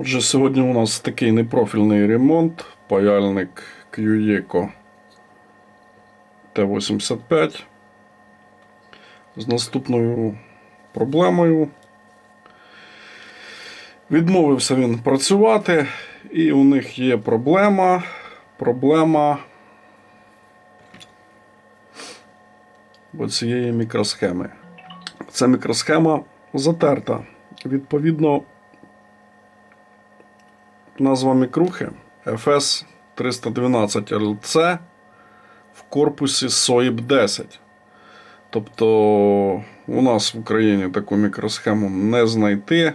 Отже, сьогодні у нас такий непрофільний ремонт. Паяльник QECO T85 з наступною проблемою. Відмовився він працювати, і у них є проблема. Проблема цієї мікросхеми. Ця мікросхема затерта. Відповідно, назва мікрухи FS 312 LC в корпусі SOIP 10. Тобто у нас в Україні таку мікросхему не знайти.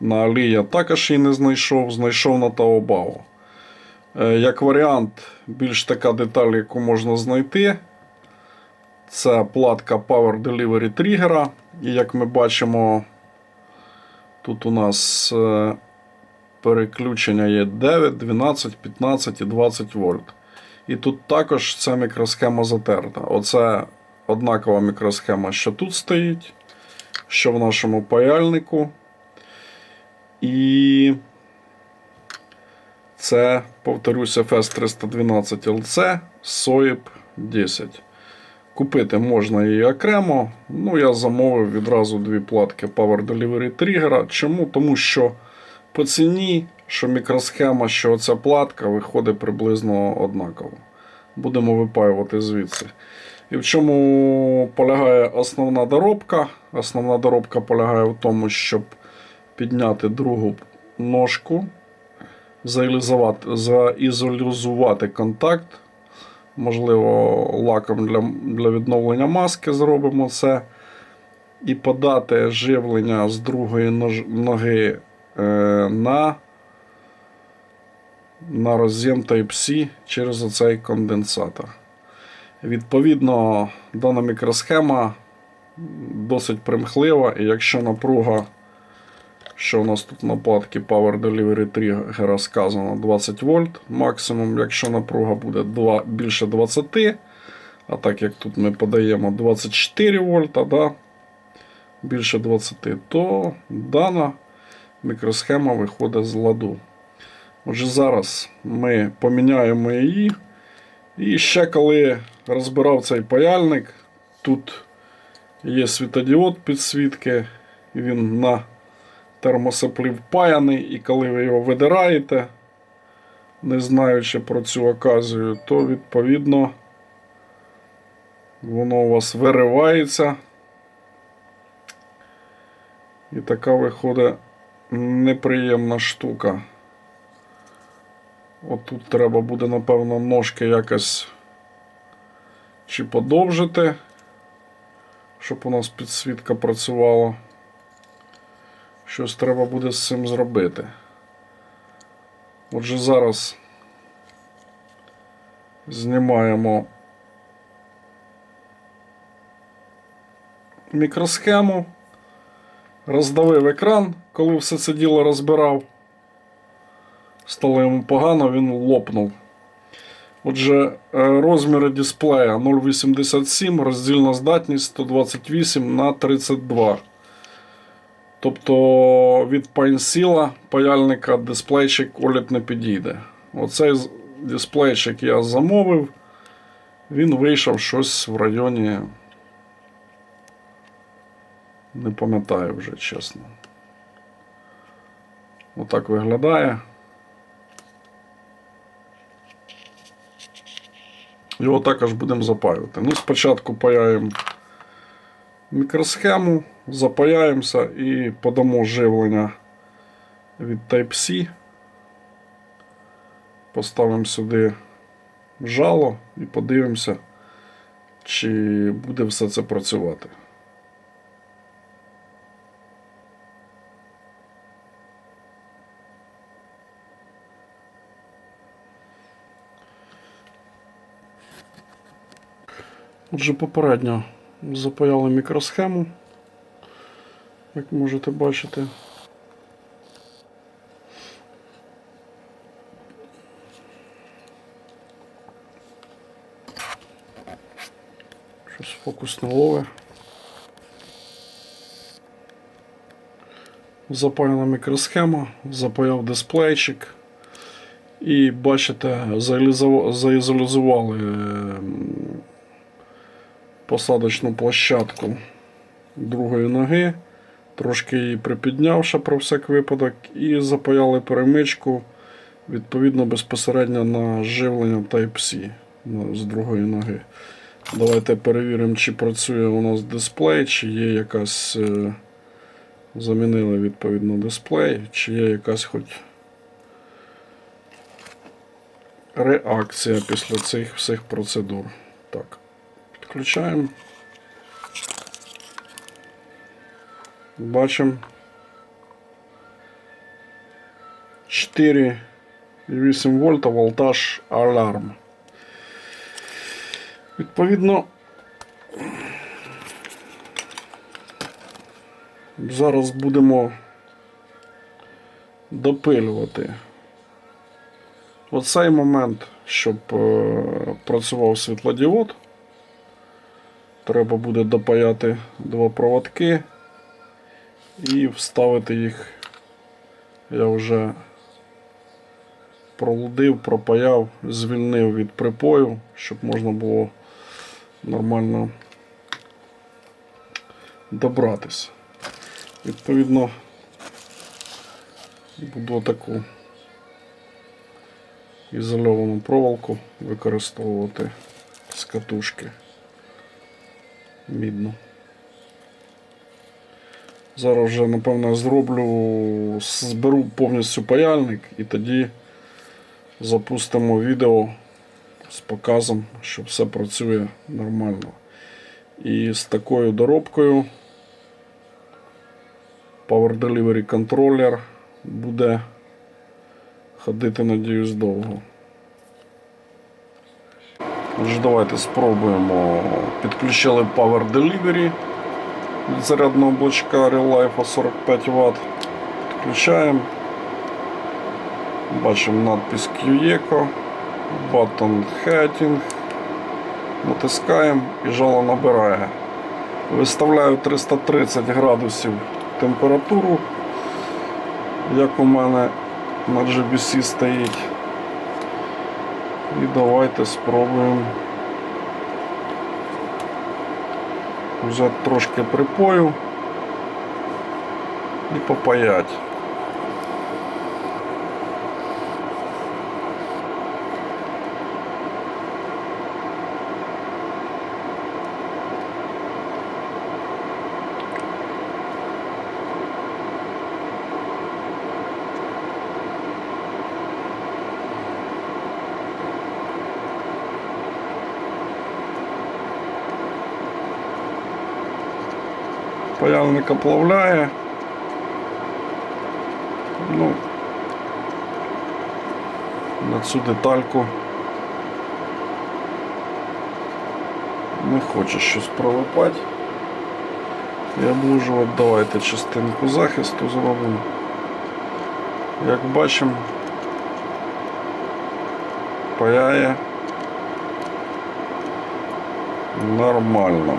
На Алі я також її не знайшов, знайшов на Taobao. Е, Як варіант, більш така деталь, яку можна знайти, це платка Power Delivery тригера. І як ми бачимо, тут у нас е, переключення є 9, 12, 15 і 20 вольт. І тут також ця мікросхема затерта. Оце однакова мікросхема, що тут стоїть, що в нашому паяльнику. І це, повторюсь, FS312 LC SOIP 10. Купити можна її окремо. Ну, я замовив відразу дві платки Power Delivery Trigger. Чому? Тому що по ціні, що мікросхема, що ця платка виходить приблизно однаково. Будемо випаювати звідси. І в чому полягає основна доробка? Основна доробка полягає в тому, щоб підняти другу ножку, заізолювати, заізолюзувати контакт. Можливо, лаком для, для відновлення маски зробимо це. І подати живлення з другої ноги на, на роз'єм Type-C через оцей конденсатор. Відповідно, дана мікросхема досить примхлива, і якщо напруга, що у нас тут на платці Power Delivery Trigger сказано 20 вольт максимум, якщо напруга буде 2, більше 20, а так як тут ми подаємо 24 вольта, да, більше 20, то дана мікросхема виходить з ладу. Отже, зараз ми поміняємо її. І ще коли розбирав цей паяльник, тут є світодіод підсвітки, він на термосоплі впаяний, і коли ви його видираєте, не знаючи про цю оказію, то відповідно воно у вас виривається. І така виходить неприємна штука. Отут треба буде, напевно, ножки якось чи подовжити, щоб у нас підсвітка працювала. Щось треба буде з цим зробити. Отже, зараз знімаємо мікросхему, роздавив екран, коли все це діло розбирав. Стало йому погано, він лопнув. Отже, е, розміри дисплея 0,87, роздільна здатність 128 на 32. Тобто від PineSeal паяльника дисплейчик OLED не підійде. Оцей дисплейчик я замовив. Він вийшов щось в районі. Не пам'ятаю вже, чесно. Отак виглядає. Його також будемо запаювати. Ну, спочатку паяємо мікросхему, запаяємося і подамо живлення від Type-C. Поставимо сюди жало і подивимося, чи буде все це працювати. Отже, попередньо запаяли мікросхему, як можете бачити. Щось фокус не ловить. запаяна мікросхема, запаяв дисплейчик. І бачите, заізолізували ем, посадочну площадку другої ноги, трошки її припіднявши про всяк випадок, і запаяли перемичку відповідно безпосередньо на живлення Type-C з другої ноги. Давайте перевіримо, чи працює у нас дисплей, чи є якась. е, Замінили відповідно дисплей, чи є якась хоч реакція після цих всіх процедур. Так, підключаємо. Бачимо 4,8 вольта волтаж алярм. Відповідно, зараз будемо допилювати оцей момент, щоб е, працював світлодіод. Треба буде допаяти два проводки і вставити їх. Я вже пролудив, пропаяв, звільнив від припою, щоб можна було нормально добратися. Відповідно, буду таку ізольовану проволоку використовувати з катушки мідну. Зараз вже, напевно, зроблю, зберу повністю паяльник і тоді запустимо відео з показом, що все працює нормально. І з такою доробкою Power Delivery Controller буде ходити, надіюсь, довго. Отже, давайте спробуємо. Підключили Power Delivery від зарядного блочка Real Life 45 Вт. Підключаємо. Бачимо надпис QECO, Button Heading. Натискаємо і жало набирає. Виставляю 330 градусів температуру, як у мене на GBC стоїть. І давайте спробуємо взяти трошки припою і попаять. Паяльник оплавляє. Ну, на цю детальку не хоче щось пролипати. Я можу от давайте частинку захисту зробимо. Як бачимо, паяє нормально.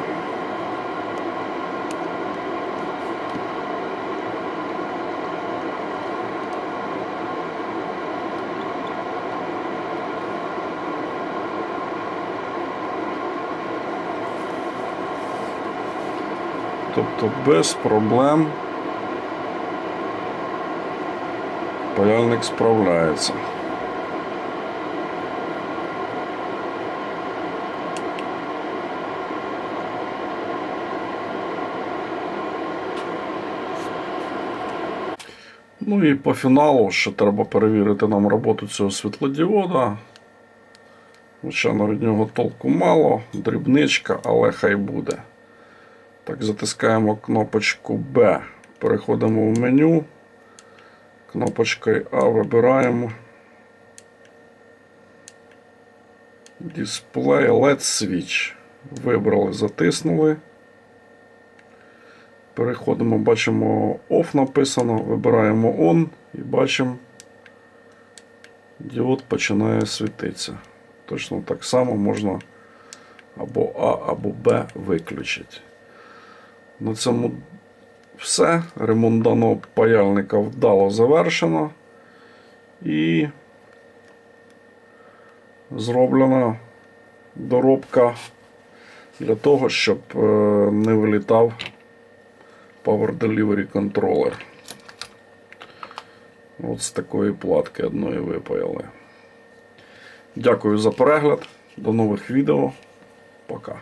Тобто без проблем паяльник справляється. Ну і по фіналу ще треба перевірити нам роботу цього світлодіода. Звичайно, від нього толку мало, дрібничка, але хай буде. Так, затискаємо кнопочку B. Переходимо в меню. Кнопочкою А вибираємо. Display LED Switch. Вибрали, затиснули. Переходимо, бачимо OFF написано, вибираємо ON і бачимо, діод починає світитися. Точно так само можна або А, або Б виключити. На цьому все. Ремонт даного паяльника вдало завершено. І зроблена доробка для того, щоб е, не вилітав Power Delivery контролер. От з такої платки одної випаяли. Дякую за перегляд. До нових відео. Пока.